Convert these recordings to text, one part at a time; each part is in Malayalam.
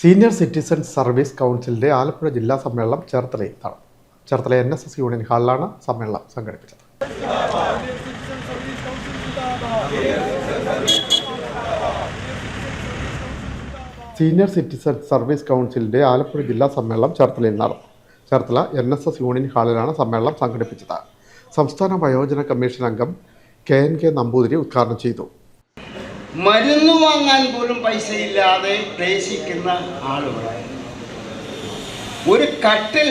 സീനിയർ സിറ്റിസൺ സർവീസ് കൗൺസിലിന്റെ ആലപ്പുഴ ജില്ലാ സമ്മേളനം ചേർത്തലയിൽ നടന്നു Cherthala N S S union ഹാളിലാണ് സമ്മേളനം സംഘടിപ്പിച്ചത്. സീനിയർ സിറ്റിസൺ സർവീസ് കൗൺസിലിന്റെ ആലപ്പുഴ ജില്ലാ സമ്മേളനം ചേർത്തലയിൽ നടന്നു. Cherthala N S S union ഹാളിലാണ് സമ്മേളനം സംഘടിപ്പിച്ചത്. സംസ്ഥാന വയോജന കമ്മീഷൻ അംഗം കെ എൻ കെ നമ്പൂതിരി ഉദ്ഘാടനം ചെയ്തു. മരുന്ന് വാങ്ങാൻ പോലും പൈസയില്ലാതെ ക്ലേശിക്കുന്ന ആളുകൾ ഒരു കട്ടിൽ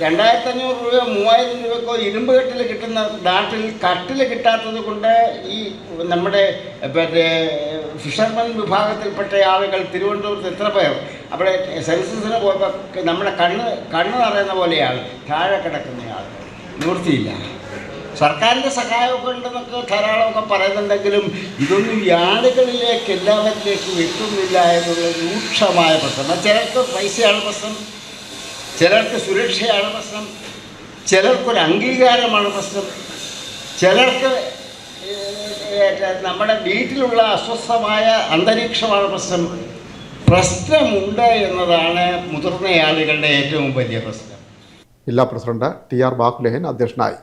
രണ്ടായിരത്തി അഞ്ഞൂറ് രൂപയോ മൂവായിരം രൂപക്കോ ഇരുമ്പ് കെട്ടിൽ കിട്ടുന്ന നാട്ടിൽ കട്ടിൽ കിട്ടാത്തത് കൊണ്ട് ഈ നമ്മുടെ മറ്റേ ഫിഷർമാൻ വിഭാഗത്തിൽപ്പെട്ട ആളുകൾ തിരുവനന്തപുരത്ത് എത്ര പേർ? അവിടെ സെൻസസിന് പോയപ്പോൾ നമ്മുടെ കണ്ണ് കണ്ണ് നിറയുന്ന പോലെയാണ് താഴെ കിടക്കുന്ന ആളുകൾ. നിവൃത്തിയില്ല സർക്കാരിന്റെ സഹായമൊക്കെ ഉണ്ടെന്നൊക്കെ ധാരാളമൊക്കെ പറയുന്നുണ്ടെങ്കിലും ഇതൊന്നും ആളുകളിലേക്ക് എല്ലാവരിലേക്കും എത്തുന്നില്ല എന്നുള്ള രൂക്ഷമായ പ്രശ്നം. ചിലർക്ക് പൈസയാണ് പ്രശ്നം ചിലർക്ക് സുരക്ഷയാണ് പ്രശ്നം ചിലർക്കൊരു അംഗീകാരമാണ് പ്രശ്നം ചിലർക്ക് നമ്മുടെ വീട്ടിലുള്ള അസ്വസ്ഥമായ അന്തരീക്ഷമാണ് പ്രശ്നം. പ്രശ്നമുണ്ട് എന്നതാണ് മുതിർന്ന ആളുകളുടെ ഏറ്റവും വലിയ പ്രശ്നം. ജില്ലാ പ്രസിഡന്റ് ടി ആർ ബാക്കുലഹൻ അധ്യക്ഷനായി.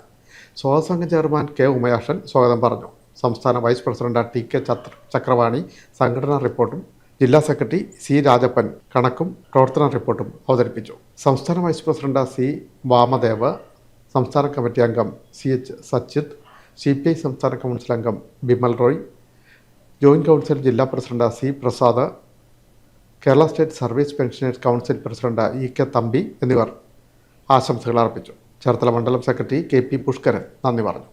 സ്വാഗതസംഘം ചെയർമാൻ കെ ഉമയാഷൻ സ്വാഗതം പറഞ്ഞു. സംസ്ഥാന വൈസ് പ്രസിഡന്റ് ടി കെ ചത്ര ചക്രവാണി. സംഘടനാ റിപ്പോർട്ടും ജില്ലാ സെക്രട്ടറി സി രാജപ്പൻ കണക്കും പ്രവർത്തന റിപ്പോർട്ടും അവതരിപ്പിച്ചു. സംസ്ഥാന വൈസ് പ്രസിഡന്റ് സി വാമദേവ്. സംസ്ഥാന കമ്മിറ്റി അംഗം C H Sachith. C P I സംസ്ഥാന കൗൺസിൽ അംഗം ബിമൽ റോയ്. ജോയിന്റ് കൗൺസിൽ ജില്ലാ president C Prasad. Kerala state service pensioners council president E K Thampi എന്നിവർ ആശംസകൾ അർപ്പിച്ചു. ചേർത്തല മണ്ഡലം സെക്രട്ടറി കെ പി പുഷ്കരൻ നന്ദി പറഞ്ഞു.